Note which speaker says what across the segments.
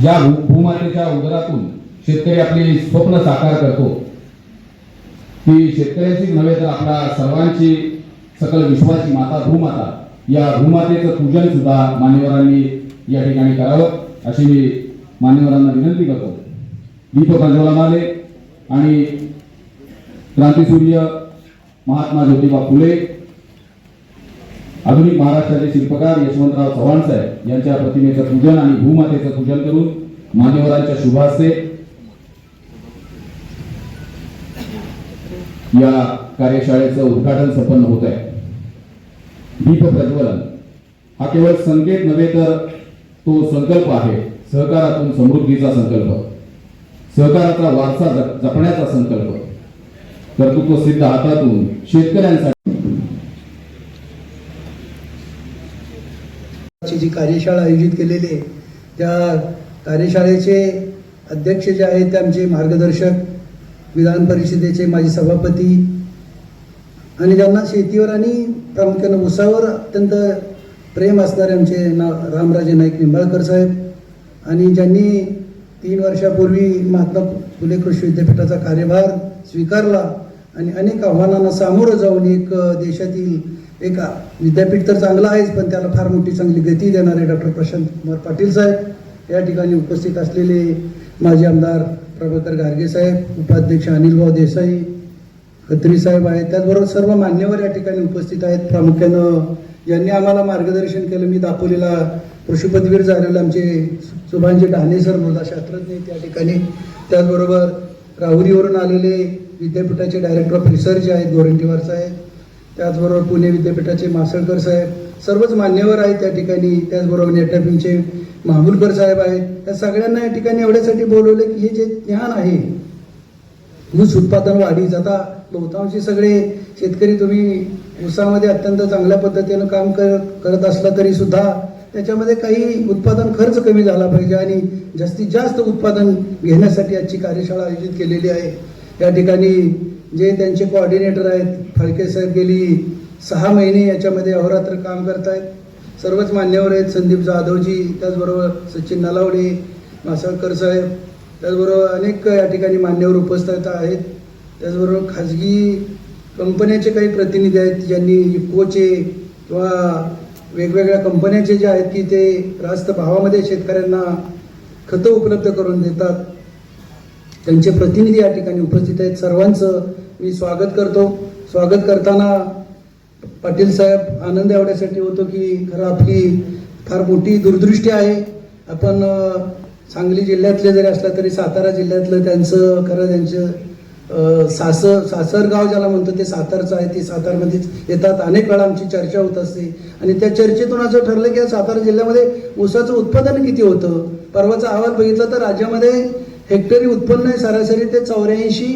Speaker 1: ज्या भू- भूमातेच्या उदरातून शेतकरी आपली स्वप्न साकार करतो. की शेतकऱ्यांचीच नव्हे तर आपल्या सर्वांची सकल विश्वाची माता भूमाता. या भूमातेचं पूजन सुद्धा मान्यवरांनी या ठिकाणी करावं अशी मी मान्यवरांना विनंती करतो. दीपक माले आणि क्रांतीसूर्य महात्मा ज्योतिबा फुले आधुनिक महाराष्ट्राचे शिल्पकार यशवंतराव चव्हाण साहेब यांच्या प्रतिमेचं पूजन आणि भूमातेचं पूजन करून मान्यवरांच्या शुभास्ते या कार्यशाळेचं उद्घाटन संपन्न होत आहे. दीप प्रज्वलन. हा केवळ संकेत नव्हे तर तो संकल्प आहे सहकारातून समृद्धीचा संकल्प. सहकाराचा वारसा जपण्याचा संकल्प. कर्तृत्व सिद्ध हातातून शेतकऱ्यांसाठी
Speaker 2: ची जी कार्यशाळा आयोजित केलेली आहे त्या कार्यशाळेचे अध्यक्ष जे आहेत ते आमचे मार्गदर्शक विधान परिषदेचे माजी सभापती आणि ज्यांना शेतीवर आणि प्रामुख्यानं उसावर अत्यंत प्रेम असणारे आमचे ना रामराजे नाईक निंबाळकर साहेब आणि ज्यांनी तीन वर्षापूर्वी महात्मा फुले कृषी विद्यापीठाचा कार्यभार स्वीकारला आणि अनेक आव्हानांना सामोरं जाऊन एक देशातील एक विद्यापीठ तर चांगलं आहेच पण त्याला फार मोठी चांगली गती देणारे डॉक्टर प्रशांत कुमार पाटील साहेब या ठिकाणी उपस्थित असलेले माजी आमदार प्रभाकर गार्गे साहेब उपाध्यक्ष अनिलभाऊ देसाई खत्री साहेब आहेत. त्याचबरोबर सर्व मान्यवर या ठिकाणी उपस्थित आहेत. प्रामुख्यानं यांनी आम्हाला मार्गदर्शन केलं. मी दापोलीला कृषी झालेले आमचे सुभानजी डहाणे सर मृदा शास्त्रज्ञ त्या ठिकाणी. त्याचबरोबर राहुरीवरून आलेले विद्यापीठाचे डायरेक्टर ऑफ रिसर्च जे आहेत गोरंटीवार साहेब त्याचबरोबर पुणे विद्यापीठाचे मासळकर साहेब सर्वच मान्यवर आहेत त्या ठिकाणी त्याचबरोबर नेटअपिंगचे माहुलकर साहेब आहेत. या सगळ्यांना या ठिकाणी एवढ्यासाठी बोलवलं की हे जे ज्ञान आहे ऊस उत्पादन वाढीच आता बहुतांशी सगळे शेतकरी तुम्ही ऊसामध्ये अत्यंत चांगल्या पद्धतीनं काम कर करत असला तरी सुद्धा त्याच्यामध्ये काही उत्पादन खर्च कमी झाला पाहिजे आणि जास्तीत जास्त उत्पादन घेण्यासाठी आजची कार्यशाळा आयोजित केलेली आहे. या ठिकाणी जे त्यांचे कोऑर्डिनेटर आहेत फडके साहेब गेली सहा महिने याच्यामध्ये अहोरात्र काम करत आहेत सर्वच मान्यवर आहेत संदीप जाधवजी त्याचबरोबर सचिन नलावडे मासळकर साहेब त्याचबरोबर अनेक या ठिकाणी मान्यवर उपस्थित आहेत. त्याचबरोबर खाजगी कंपन्याचे काही प्रतिनिधी आहेत ज्यांनी इफकोचे किंवा वेगवेगळ्या कंपन्याचे जे आहेत की ते रास्त भावामध्ये शेतकऱ्यांना खतं उपलब्ध करून देतात. त्यांचे प्रतिनिधी या ठिकाणी उपस्थित आहेत. सर्वांचं मी स्वागत करतो. स्वागत करताना पाटील साहेब आनंद एवढ्यासाठी होतो की खरं आपली फार मोठी दूरदृष्टी आहे. आपण सांगली जिल्ह्यातले जरी असला तरी सातारा जिल्ह्यातलं त्यांचं खरं त्यांचं सासर सासरगाव ज्याला म्हणतो ते सातारचं आहे. ते सातारमध्येच येतात. अनेक वेळा आमची चर्चा होत असते. आणि त्या चर्चेतून असं ठरलं की सातारा जिल्ह्यामध्ये ऊसाचं उत्पादन किती होतं? परवाचा अहवाल बघितला तर राज्यामध्ये हेक्टरी उत्पन्न आहे सरासरी ते चौऱ्याऐंशी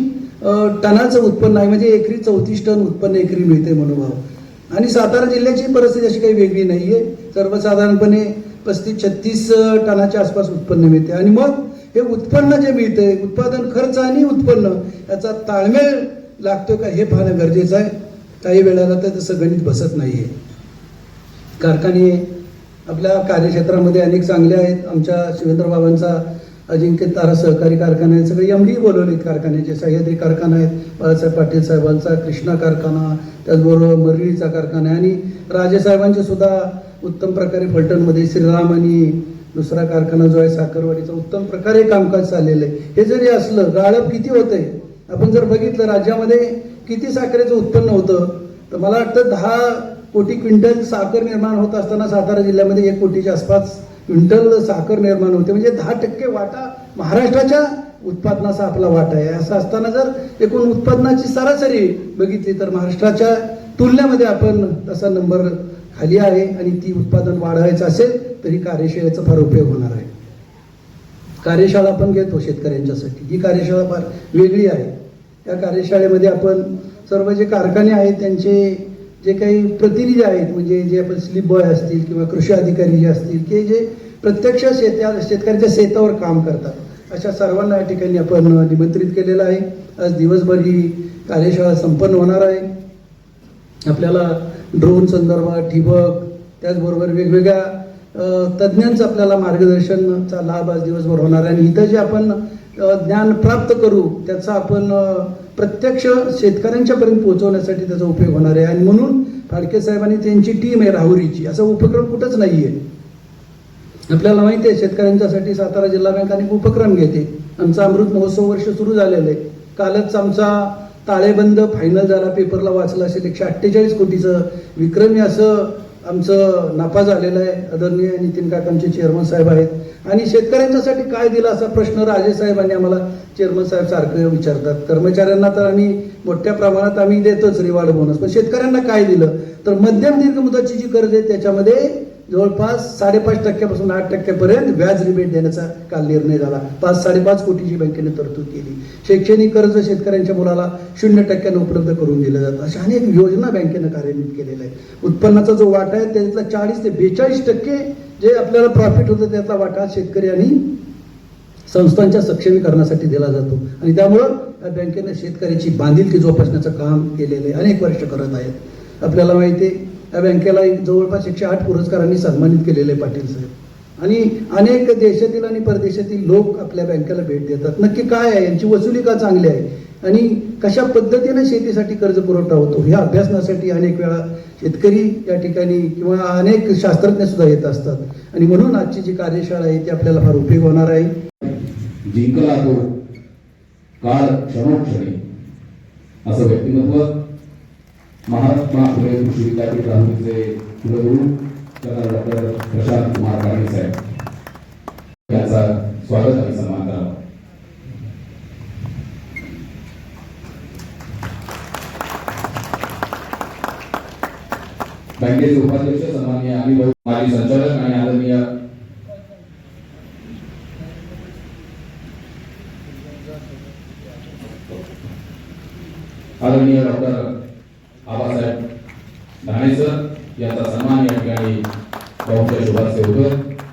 Speaker 2: टनाचं उत्पन्न आहे. म्हणजे एकरी चौतीस टन उत्पन्न एकरी मिळते मनोभाव आणि सातारा जिल्ह्याची परिस्थिती अशी काही वेगळी नाही आहे सर्वसाधारणपणे पस्तीस छत्तीस टनाच्या आसपास उत्पन्न मिळते आणि मग हे उत्पन्न जे मिळते उत्पादन खर्च आणि उत्पन्न याचा ताळमेळ लागतो का हे पाहणं गरजेचं आहे. काही वेळेला तर तसं गणित बसत नाही आहे कारखाने आपल्या कार्यक्षेत्रामध्ये अनेक चांगले आहेत. आमच्या शिवेंद्र बाबांचा अजिंक्य तारा सहकारी कारखाना आहे. सगळे एम डी बोलवलेत कारखान्याचे. सह्याद्री कारखाना आहेत. बाळासाहेब पाटील साहेबांचा कृष्णा कारखाना त्याचबरोबर मरळीचा कारखाना आहे. आणि राजेसाहेबांचे सुद्धा उत्तम प्रकारे फलटणमध्ये श्रीराम आणि दुसरा कारखाना जो आहे साखरवाडीचा उत्तम प्रकारे कामकाज चाललेलं आहे. हे जरी असलं गाळप किती होतंय? आपण जर बघितलं राज्यामध्ये किती साखरेचं उत्पन्न होतं तर मला वाटतं दहा कोटी क्विंटल साखर निर्माण होत असताना सातारा जिल्ह्यामध्ये एक कोटीच्या आसपास क्विंटल साखर निर्माण होते. म्हणजे दहा टक्के वाटा महाराष्ट्राच्या उत्पादनाचा आपला वाटा आहे. असं असताना जर एकूण उत्पादनाची सरासरी बघितली तर महाराष्ट्राच्या तुलनेमध्ये आपण तसा नंबर खाली आहे आणि ती उत्पादन वाढवायचं असेल तरी कार्यशाळेचा फार उपयोग होणार आहे. कार्यशाळा आपण घेतो शेतकऱ्यांच्यासाठी. ही कार्यशाळा फार वेगळी आहे. त्या कार्यशाळेमध्ये आपण सर्व जे कारखाने आहेत त्यांचे जे काही प्रतिनिधी आहेत म्हणजे जे आपण स्लिप बॉय असतील किंवा कृषी अधिकारी जे असतील की जे प्रत्यक्ष शेत्या शेतकऱ्याच्या शेतावर काम करतात. अशा सर्वांना या ठिकाणी आपण निमंत्रित केलेलं आहे. आज दिवसभर ही कार्यशाळा संपन्न होणार आहे. आपल्याला ड्रोन संदर्भात ठिबक त्याचबरोबर वेगवेगळ्या तज्ज्ञांचं आपल्याला मार्गदर्शनचा लाभ आज दिवसभर होणार आहे. आणि इथं जे आपण ज्ञान प्राप्त करू त्याचा आपण प्रत्यक्ष शेतकऱ्यांच्यापर्यंत पोहोचवण्यासाठी त्याचा उपयोग होणार आहे. आणि म्हणून फाडके साहेबांनी त्यांची टीम आहे राहुरीची. असा उपक्रम कुठंच नाही आहे आपल्याला माहिती आहे शेतकऱ्यांच्यासाठी सातारा जिल्हा बँक अनेक उपक्रम घेते. आमचा अमृत महोत्सव वर्ष सुरू झालेलं आहे. कालच आमचा ताळेबंद फायनल झाला. पेपरला वाचला असेल एकशे अठ्ठेचाळीस कोटीचं विक्रमी असं आमचं नफा झालेला आहे. आदरणीय नितीन काकांचे चेअरमन साहेब आहेत. आणि शेतकऱ्यांच्यासाठी काय दिलं असा प्रश्न राजे साहेबांनी आम्हाला चेअरमन साहेब सारखं विचारतात. कर्मचाऱ्यांना तर आम्ही मोठ्या प्रमाणात आम्ही देतोच रिवार्ड बोनस पण शेतकऱ्यांना काय दिलं? तर मध्यम दीर्घ मुदतची जी कर्ज आहे. त्याच्यामध्ये जवळपास साडेपाच टक्क्यापासून आठ टक्क्यापर्यंत व्याज रिबेट देण्याचा काल निर्णय झाला. पाच साडेपाच कोटीची बँकेने तरतूद केली. शैक्षणिक कर्ज शेतकऱ्यांच्या मुलाला शून्य टक्क्यानं उपलब्ध करून दिलं जातं. अशा अनेक योजना बँकेनं कार्यान्वित केलेल्या आहे उत्पन्नाचा जो वाटा आहे त्यातला चाळीस ते बेचाळीस टक्के जे आपल्याला प्रॉफिट होतं त्यातला वाटा शेतकरी आणि संस्थांच्या सक्षमीकरणासाठी दिला जातो. आणि त्यामुळं या बँकेनं शेतकऱ्याची बांधिलकी जोपासण्याचं काम केलेलं आहे. अनेक वर्ष करत आहेत. आपल्याला माहिती आहे त्या बँकेला एक जवळपास एकशे आठ पुरस्कारांनी सन्मानित केलेले आहे पाटील साहेब. आणि अनेक देशातील आणि परदेशातील लोक आपल्या बँकेला भेट देतात. नक्की काय आहे? यांची वसुली का चांगली आहे? आणि कशा पद्धतीने शेतीसाठी कर्ज पुरवठा होतो? हे अभ्यासनासाठी अनेक वेळा शेतकरी या ठिकाणी किंवा अनेक शास्त्रज्ञ सुद्धा येत असतात. आणि म्हणून आजची जी कार्यशाळा आहे ती आपल्याला फार उपयोग होणार आहे.
Speaker 1: जिंकला तो काळ क्षणोक्षणी. असं व्यक्तिमत्व महात्मा फुले कृषी विद्यापीठ राहुरीचे कुलगुरू कर्नल डॉक्टर प्रशांत कुमार पाटील साहेब। यांचा स्वागत आणि सन्मान करावा बँकेचे उपाध्यक्ष सन्माननीय आम्ही भाऊ माजी संचालक आणि आदरणीय आदरणीय डॉक्टर champion.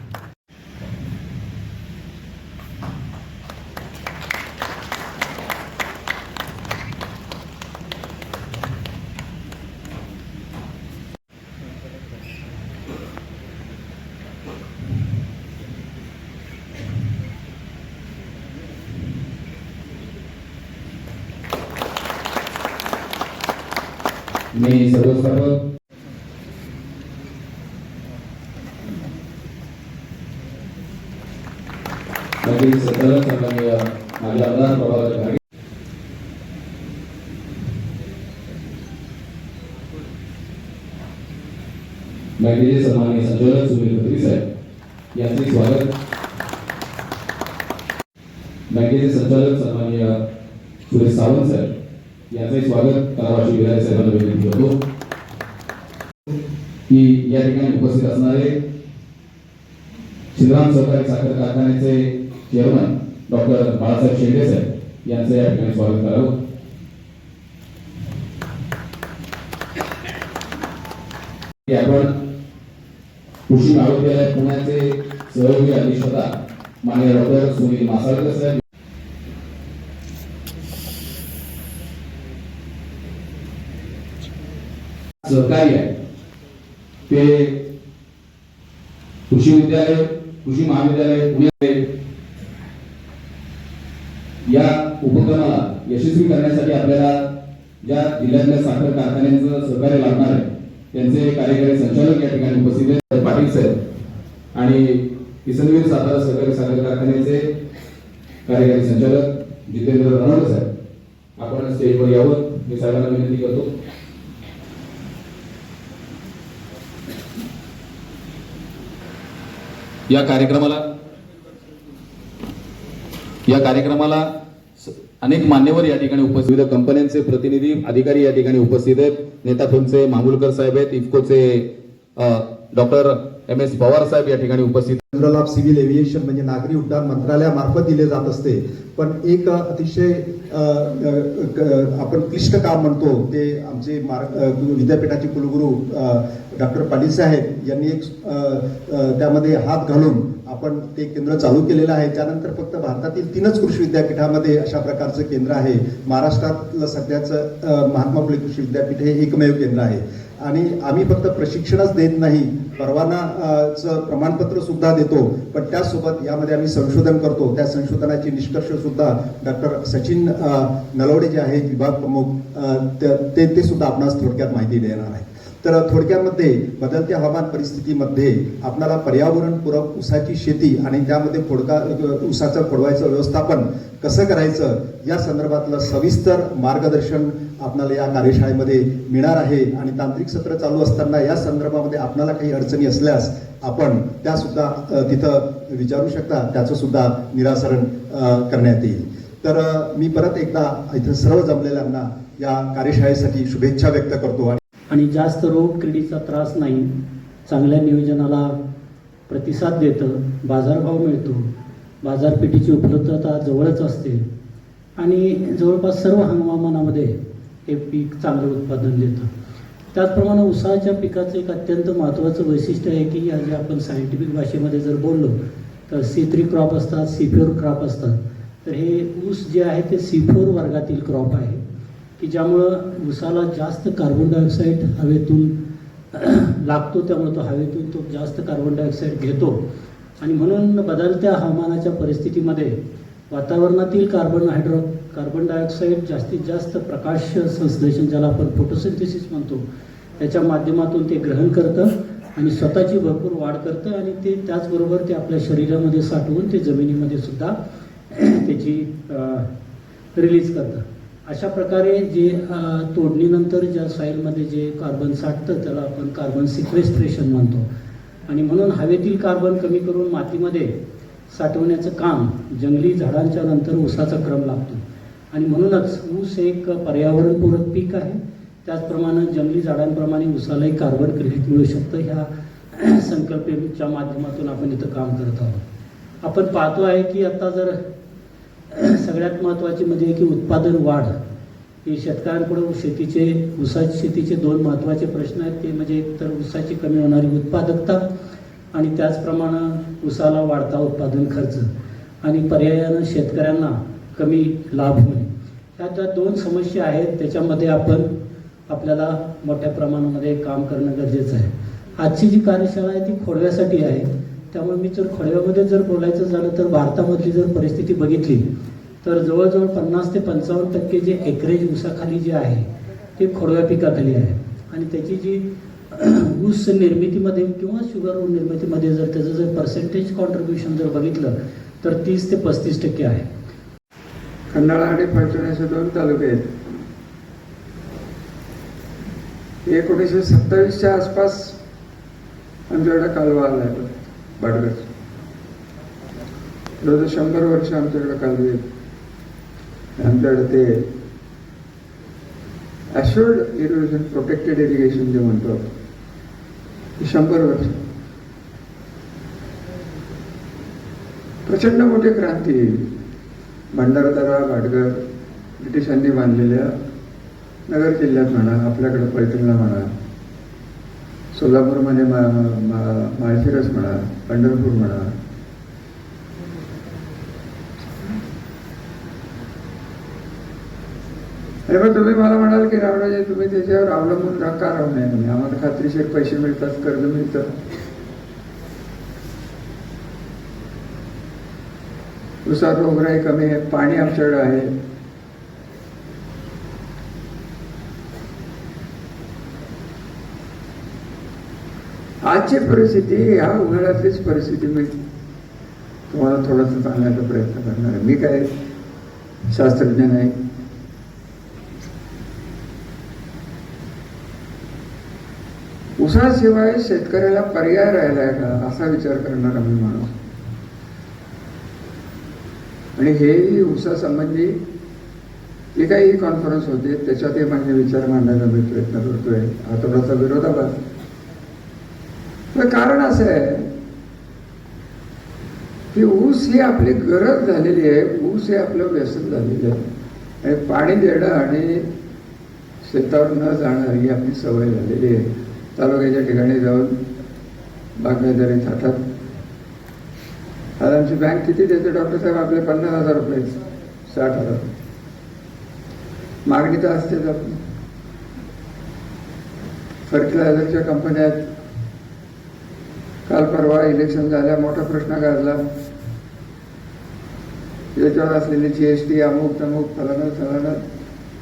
Speaker 1: बँकेचे सन्माननीय संचालक सुनील खत्री साहेब. यांचे स्वागत. बँकेचे संचालक सन्माननीय सुरेश सावंत साहेब. यांचे स्वागत. कारावाशी विधायक साहेबांना विनंती करतो. की या ठिकाणी उपस्थित असणारे श्रीराम सहकारी साखर कारखान्याचे चेअरमन डॉक्टर बाळासाहेब शेंडे साहेब यांचं या ठिकाणी स्वागत करावं. की आपण कृषी महाविद्यालय पुण्याचे सहयोगी अधिष्ठता माननीय डॉक्टर सुनील मासाळकर साहेब. सहकार्य आहे. ते कृषी विद्यालय कृषी महाविद्यालय पुणे या उपक्रमाला यशस्वी करण्यासाठी आपल्याला ज्या जिल्ह्यातल्या साखर कारखान्यांचं सहकार्य लागणार आहे त्यांचे कार्यकारी संचालक या ठिकाणी उपस्थित आहेत पाटील साहेब आणि किसनवीर सातारा सहकारी साखर कारखान्याचे कार्यकारी संचालक जितेंद्र रणवडे साहेब आपण स्टेजवर यावं. मी साहेबांना विनंती करतो. या कार्यक्रमाला या कार्यक्रमाला अनेक मान्यवर या ठिकाणी उपस्थित विविध कंपन्यांचे प्रतिनिधी अधिकारी या ठिकाणी उपस्थित आहेत. नेता फिल्मचे मामूलकर साहेब आहेत इफ्कोचे doctor M S Pawar saheb या ठिकाणी उपस्थित
Speaker 3: जनरल ऑफ सिव्हिल एव्हिएशन म्हणजे नागरी उड्डाण मंत्रालयामार्फत दिले जात असते. पण एक अतिशय आपण क्लिष्ट काम म्हणतो ते आमचे मार- विद्यापीठाचे कुलगुरू डॉक्टर पाटील साहेब यांनी एक त्यामध्ये हात घालून आपण ते केंद्र चालू केलेलं आहे. त्यानंतर फक्त भारतातील तीनच कृषी विद्यापीठामध्ये अशा प्रकारचं केंद्र आहे. महाराष्ट्रातलं सध्याचं महात्मा फुले कृषी विद्यापीठ हे एकमेव केंद्र आहे. आणि आम्ही फक्त प्रशिक्षणच देत नाही परवाना चं प्रमाणपत्र सुद्धा देतो पण त्याचसोबत यामध्ये आम्ही संशोधन करतो. त्या संशोधनाचे निष्कर्ष सुद्धा डॉक्टर सचिन नलवडे जे आहेत विभाग प्रमुख ते- ते ते सुद्धा आपणास थोडक्यात माहिती देणार आहेत. तर थोडक्यामध्ये बदलत्या हवामान परिस्थितीमध्ये आपल्याला पर्यावरणपूरक ऊसाची शेती आणि त्यामध्ये फोडका ऊसाचं फोडवायचं व्यवस्थापन कसं करायचं या संदर्भातलं सविस्तर मार्गदर्शन आपल्याला या कार्यशाळेमध्ये मिळणार आहे. आणि तांत्रिक सत्र चालू असताना या संदर्भामध्ये आपल्याला काही अडचणी असल्यास आपण त्या सुद्धा तिथं विचारू शकता. त्याचं सुद्धा निराकरण करण्यात येईल. तर मी परत एकदा इथं सर्व जमलेल्यांना या कार्यशाळेसाठी शुभेच्छा व्यक्त करतो. आणि
Speaker 4: जास्त रोग किडीचा त्रास नाही चांगल्या नियोजनाला प्रतिसाद देतं बाजारभाव मिळतो बाजारपेठेची उपलब्धता जवळच असते. आणि जवळपास सर्व हवामानामध्ये हे पीक चांगलं उत्पादन देतं. त्याचप्रमाणे उसाच्या पिकाचं एक अत्यंत महत्त्वाचं वैशिष्ट्य आहे की या जे आपण सायंटिफिक भाषेमध्ये जर बोललो तर सी थ्री क्रॉप असतात सी फोर क्रॉप असतात. तर हे ऊस जे आहे ते सी फोर वर्गातील क्रॉप आहे. की ज्यामुळं उसाला जास्त कार्बन डायऑक्साईड हवेतून लागतो त्यामुळे तो हवेतून तो जास्त कार्बन डायऑक्साईड घेतो. आणि म्हणून बदलत्या हवामानाच्या परिस्थितीमध्ये वातावरणातील कार्बन हायड्रो कार्बन डायऑक्साईड जास्तीत जास्त प्रकाश संश्लेषण ज्याला आपण फोटोसिंथेसिस म्हणतो त्याच्या माध्यमातून ते ग्रहण करतं आणि स्वतःची भरपूर वाढ करतं आणि ते त्याचबरोबर ते आपल्या शरीरामध्ये साठवून ते जमिनीमध्ये सुद्धा त्याची रिलीज करतं. अशा प्रकारे जे तोडणीनंतर ज्या सॉईलमध्ये जे कार्बन साठतं त्याला आपण कार्बन सिक्वेस्ट्रेशन म्हणतो. आणि म्हणून हवेतील कार्बन कमी करून मातीमध्ये साठवण्याचं काम जंगली झाडांच्या नंतर ऊसाचा क्रम लागतो. आणि म्हणूनच ऊस एक पर्यावरणपूरक पीक आहे. त्याचप्रमाणे जंगली झाडांप्रमाणे ऊसालाही कार्बन क्रेडिट मिळू शकतं. ह्या संकल्पनेच्या माध्यमातून आपण इथं काम करत आहोत. आपण पाहतो आहे की आता जर सगळ्यात महत्त्वाची म्हणजे की उत्पादन वाढ. हे शेतकऱ्यांकडून शेतीचे ऊसाची शेतीचे दोन महत्त्वाचे प्रश्न आहेत. ते म्हणजे एकतर ऊसाची कमी होणारी उत्पादकता आणि त्याचप्रमाणे ऊसाला वाढता उत्पादन खर्च आणि पर्यायानं शेतकऱ्यांना कमी लाभ होणे. ह्या ज्या दोन समस्या आहेत त्याच्यामध्ये आपण आपल्याला मोठ्या प्रमाणामध्ये काम करणं गरजेचं आहे. आजची जी कार्यशाळा आहे ती खोडव्यासाठी आहे. त्यामुळे मी जर खोडव्यामध्ये जर बोलायचं झालं तर भारतामधली जर परिस्थिती बघितली तर जवळजवळ पन्नास ते पंचावन्न टक्के जे एकरेज ऊसाखाली जे आहे ते खोडव्या पिकाखाली आहे. आणि त्याची जी ऊस निर्मितीमध्ये किंवा शुगर निर्मितीमध्ये जर त्याचं जर पर्सेंटेज कॉन्ट्रीब्युशन जर बघितलं तर तीस ते पस्तीस टक्के आहे.
Speaker 5: खंडाळा आणि फलटण असे दोन तालुके आहेत. एकोणीसशे सत्तावीसच्या आसपास आमच्याकडे कालवा आला आहे बाडगच शंभर वर्ष आमच्याकडे कालवे आमच्याकडे ते ॲश्युअर्ड इरिगेशन प्रोटेक्टेड इरिगेशन जे म्हणतो ते शंभर वर्ष. प्रचंड मोठी क्रांती भंडारदरा भाटगर ब्रिटिशांनी बांधलेल्या नगर जिल्ह्यात म्हणा आपल्याकडे पैठणला म्हणा सोलापूरमध्ये मा माळशिरस म्हणा पंढरपूर म्हणा. आणि मग तुम्ही मला म्हणाल की रावणाजी तुम्ही त्याच्यावर अवलंबून का राहू नये म्हणे आम्हाला खात्रीशीर पैसे मिळतात कर्ज मिळतं. उसात डोंगराही कमी आहे पाणी आमच्याकडे आहे. आजची परिस्थिती ह्या उन्हाळ्यातलीच परिस्थिती मी तुम्हाला थोडासा सांगण्याचा प्रयत्न करणार आहे. मी काय शास्त्रज्ञ नाही. उसाशिवाय शेतकऱ्याला पर्याय राहिला आहे का? असा विचार करणारा मी माणूस. आणि हेही उसासंबंधी जे काही कॉन्फरन्स होते त्याच्यातही माझे विचार मांडायला मी प्रयत्न करतोय. हा थोडासा विरोधाभास. कारण असं आहे की ऊस ही आपली गरज झालेली आहे ऊस हे आपलं व्यसन झालेलं आहे. आणि पाणी देणं आणि शेतावर न जाणं ही आपली सवय झालेली आहे. तालुक्याच्या ठिकाणी जाऊन बागायतदारी थाटात आज आमची बँक किती देते डॉक्टर साहेब? आपले पन्नास हजार रुपये. साठ हजार. मागणी तर असतेच आपली. फर्टिलायझरच्या कंपन्या आहेत. काल परवा इलेक्शन झाल्या मोठा प्रश्न गाजला. याच्यावर असलेली जी एस टी अमुक तमुक फलानं फलानं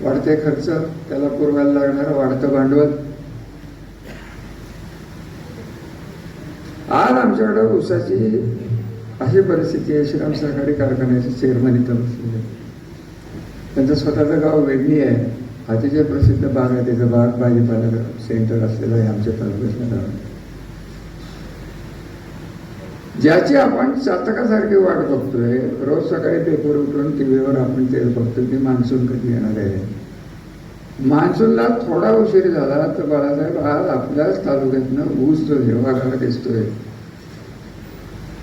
Speaker 5: वाढते खर्च त्याला पुरवायला लागणारं वाढतं भांडवल. आज आमच्याकडे ऊसाची अशी परिस्थिती आहे श्रीराम सहकारी कारखान्याचे चेअरमन इथं बसलेले. त्यांचं स्वतःचं गाव वेगळी आहे. अतिशय प्रसिद्ध बाग आहे त्याचं बाग भाजीपाला सेंटर असलेलं आहे आमच्या तालुक्यातल्या गावात ज्याची आपण चातकासारखी वाट बघतोय रोज सकाळी पेपर उठून टीव्हीवर आपण ते बघतोय की मान्सून कधी येणार आहे. मान्सूनला थोडा उशीर झाला तर बाळासाहेब आज आपल्याच तालुक्यातनं ऊस जो हिरवागार दिसतोय.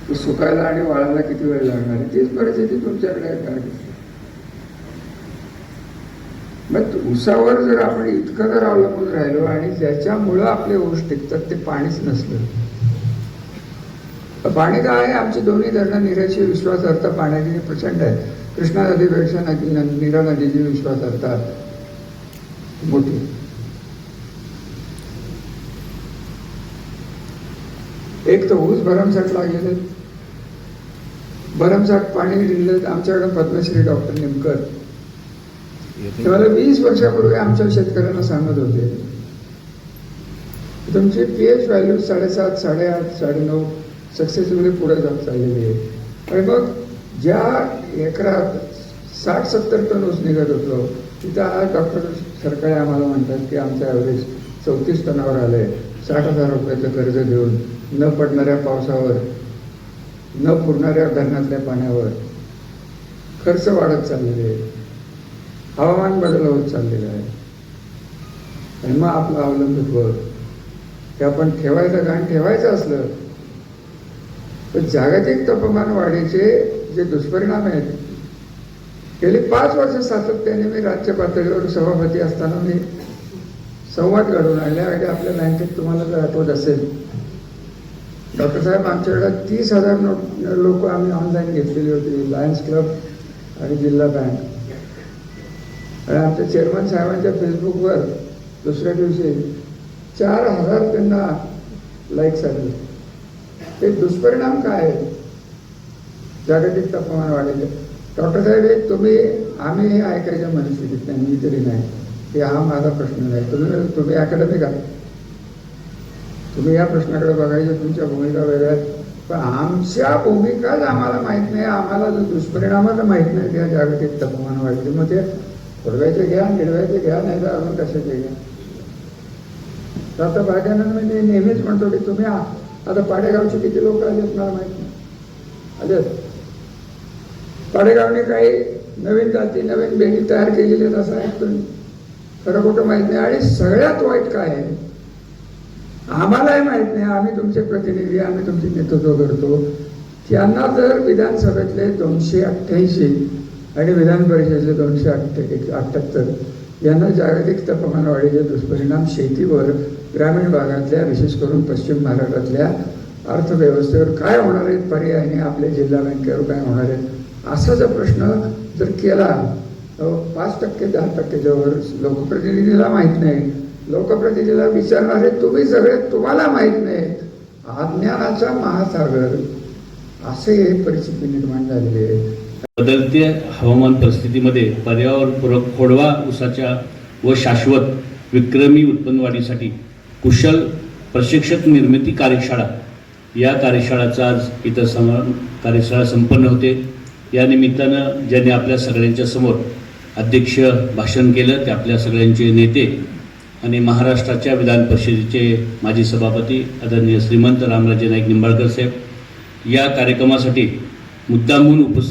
Speaker 5: तो सुकायला आणि वाळायला किती वेळ लागणार आहे? तीच परिस्थिती तुमच्याकडे आहे काय मग उसावर जर आपण इतकं जर अवलंबून राहिलो आणि ज्याच्यामुळं आपले ऊस टिकतात ते पाणीच नसलं. पाणी काय आहे आमची दोन्ही धरणं निराची विश्वासार्हता पाण्याची प्रचंड आहे. कृष्णा नदीपेक्षा नदी न- नीरा नदीची विश्वासार्हता मोठी. एक तर ऊस भरमसाठ लागलेले भरमसाठ पाणी दिलं आमच्याकडे पद्मश्री डॉक्टर नेमकर. ते वीस वर्षापूर्वी आमच्या शेतकऱ्यांना सांगत होते. तुमची पी एच व्हॅल्यू साडेसात साडेआठ साडेनऊ सक्सेसफुली पुढे जात चाललेली आहे. आणि मग ज्या एकरात साठ सत्तर टन ऊस निघत होतो तिथं आज डॉक्टर सरकारी आम्हाला म्हणतात की आमचं ॲव्हरेज चौतीस टनावर आलं आहे साठ हजार रुपयाचं कर्ज घेऊन न पडणाऱ्या पावसावर न पुरणाऱ्या धरणातल्या पाण्यावर खर्च वाढत चाललेले आहे. हवामान बदल होत चाललेला आहे. आणि मग आपलं अवलंबित्व ते आपण ठेवायचं कारण ठेवायचं असलं पण जागतिक तापमान वाढीचे जे दुष्परिणाम आहेत गेली पाच वर्ष सातत्याने मी राज्य पातळीवर सभापती असताना मी संवाद घडवून आणल्या आणि आपल्या बँकेत तुम्हाला जर आठवत असेल डॉक्टर साहेब आमच्याकडे तीस हजार नोट लोक आम्ही ऑनलाईन घेतलेली होती लायन्स क्लब आणि जिल्हा बँक. आणि आमच्या चेअरमन साहेबांच्या फेसबुकवर दुसऱ्या दिवशी चार हजार त्यांना लाईक्स आले. ते दुष्परिणाम काय आहेत? जागतिक तापमान वाढले. डॉक्टर साहेब हे तुम्ही आम्ही हे ऐकायच्या मनस्थितीत नाही मी तरी नाही. हे हा माझा प्रश्न नाही. तुम्ही तुम्ही अकॅडमिक आहात. तुम्ही या प्रश्नाकडे बघायच्या तुमच्या भूमिका वेगळ्या आहेत. पण आमच्या भूमिकाच आम्हाला माहीत नाही. आम्हाला जो दुष्परिणामच माहीत नाही त्या जागतिक तापमान वाढले. मग ते फुडवायचे घ्या निडवायचे घ्या नाही तर अजून कशाचे घ्या? तर आता भाग्यानंद म्हणजे नेहमीच म्हणतो की तुम्ही आता पाडेगावचे किती लोक आलेत मला माहीत नाही. आलेत. पाडेगावने काही नवीन जाती नवीन बेणी तयार केलेली आहेत असं ऐकतो खरं कुठं माहीत नाही. आणि सगळ्यात वाईट काय आहे? आम्हालाही माहीत नाही. आम्ही तुमचे प्रतिनिधी आम्ही तुमचे नेतृत्व करतो. त्यांना जर विधानसभेतले दोनशे अठ्ठ्याऐंशी आणि विधान परिषदेचे दोनशे अठ्ठ्या अठ्ठ्याहत्तर यांना जागतिक तापमानवाढीचे दुष्परिणाम शेतीवर ग्रामीण भागातल्या विशेष करून पश्चिम महाराष्ट्रातल्या अर्थव्यवस्थेवर काय होणार आहेत पर्यायाने आपल्या जिल्हा बँकेवर काय होणार? आहेत असा जर प्रश्न जर केला तर पाच टक्के दहा टक्के वर लोकप्रतिनिधीला माहीत नाही. लोकप्रतिनिधीला विचारणारे तुम्ही सगळे तुम्हाला माहीत नाही अज्ञानाचा महासागर असे हे परिस्थिती निर्माण झालेली आहे.
Speaker 6: बदलत्या हवामान परिस्थितीमध्ये पर्यावरणपूरक खोडवा उसाच्या व शाश्वत विक्रमी उत्पन्नवाढीसाठी कुशल प्रशिक्षक निर्मिती कार्यशाळा. या कार्यशाळाचा आज इथं सम कार्यशाळा संपन्न होते. या निमित्तानं ज्यांनी आपल्या सगळ्यांच्या समोर अध्यक्ष भाषण केलं ते आपल्या सगळ्यांचे नेते आणि महाराष्ट्राच्या विधान परिषदेचे माजी सभापती आदरणीय श्रीमंत रामराजे नाईक निंबाळकर साहेब या कार्यक्रमासाठी मुद्दामहून उपस्थित